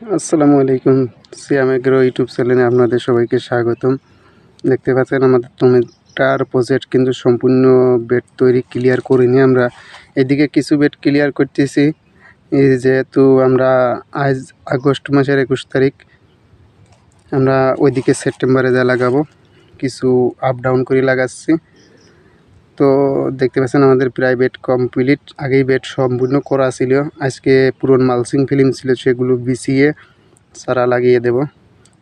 আসসালামু আলাইকুম। সিয়াম agro YouTube চ্যানেলে আপনাদের সবাইকে স্বাগতম। দেখতে পাচ্ছেন আমাদের টমেটার প্রজেক্ট কিন্তু সম্পূর্ণ বেড তৈরি ক্লিয়ার করিনি আমরা। এদিকে কিছু বেড ক্লিয়ার করতেছি। যেহেতু আমরা আজ আগস্ট মাসের একুশ তারিখ, আমরা ওইদিকে সেপ্টেম্বরে যা লাগাবো, কিছু আপ ডাউন করে লাগাচ্ছি। তো দেখতে পাচ্ছেন আমাদের প্রায় বেড কমপ্লিট আগেই বেড সম্পূর্ণ করা ছিল। আজকে পুরন মালসিং ফিল্ম ছিল, সেগুলো বিছিয়ে সারা লাগিয়ে দেব।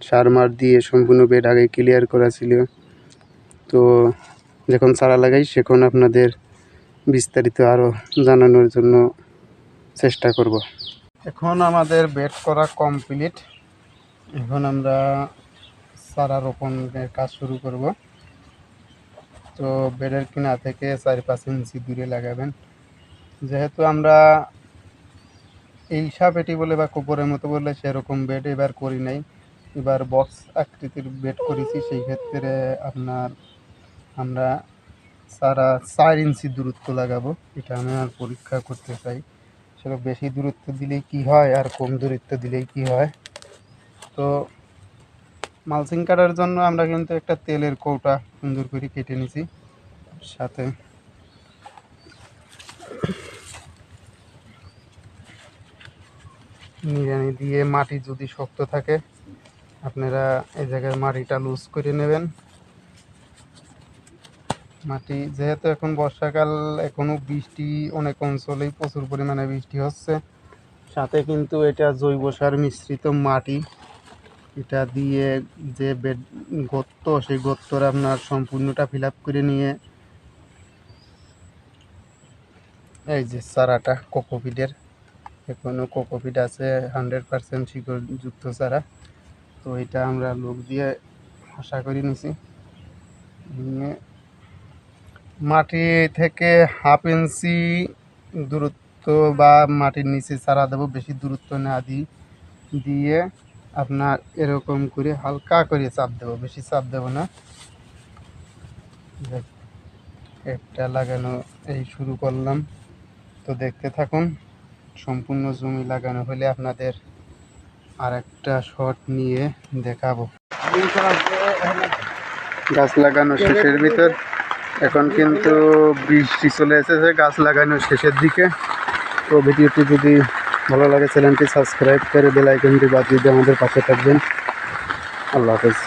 সার মার দিয়ে সম্পূর্ণ বেড আগে ক্লিয়ার করা ছিল। তো যখন সারা লাগাই, সেখন আপনাদের বিস্তারিত আরও জানানোর জন্য চেষ্টা করব। এখন আমাদের বেড করা কমপ্লিট এখন আমরা সারা রোপণের কাজ শুরু করব। তো বেডের কিনা থেকে চারি পাঁচ ইঞ্চি দূরে লাগাবেন। যেহেতু আমরা এই সাপেটি বলে বা কোপরের মতো বলে সেরকম বেড এবার করি নাই, এবার বক্স আকৃতির বেড করেছি, সেই ক্ষেত্রে আপনার আমরা সারা চার ইঞ্চি দূরত্ব লাগাবো, এটা আমি আর পরীক্ষা করতে চাই। সেটা বেশি দূরত্ব দিলেই কি হয় আর কম দূরত্ব দিলেই কি হয়? তো মালচিং কাটার জন্য আমরা কিন্তু একটা তেলের কৌটা সুন্দর করে কেটে নিছি। সাথে নিড়ানি দিয়ে মাটি যদি শক্ত থাকে, আপনারা এই জায়গায় মাটিটা লুজ করে নেবেন। মাটি যেহেতু এখন বর্ষাকাল, এখনও বৃষ্টি অনেক অঞ্চলেই প্রচুর পরিমাণে বৃষ্টি হচ্ছে। সাথে কিন্তু এটা জৈব সার মিশ্রিত মাটি এটা দিয়ে যে বেড গর্ত সেই গত্তর আপনার সম্পূর্ণটা ফিল করে নিয়ে এই যে চারাটা, কোকোপিটের। এখনও কোকোপিট আছে হান্ড্রেড পার্সেন্ট শিকড়যুক্ত চারা। তো এটা আমরা লোক দিয়ে আশা করে নিছি। নিয়ে মাটি থেকে হাফ ইঞ্চি দূরত্ব বা মাটির নিচে চারা দেবো, বেশি দূরত্ব না দিই দিয়ে আপনার এরকম করে হালকা করে চাপ দেবো, বেশি চাপ দেবো না। একটা লাগানো এই শুরু করলাম। তো দেখতে থাকুন, সম্পূর্ণ জমি লাগানো হলে আপনাদের আর একটা শট নিয়ে দেখাবো। গাছ লাগানো শেষের ভিতর। এখন কিন্তু বৃষ্টি চলে এসেছে গাছ লাগানো শেষের দিকে। তো ভিডিওটি যদি ভালো লাগে চ্যানেলটি সাবস্ক্রাইব করে বেল আইকনটি বাজিয়ে দিয়ে আমাদের পাশে থাকবেন। আল্লাহ হাফেজ।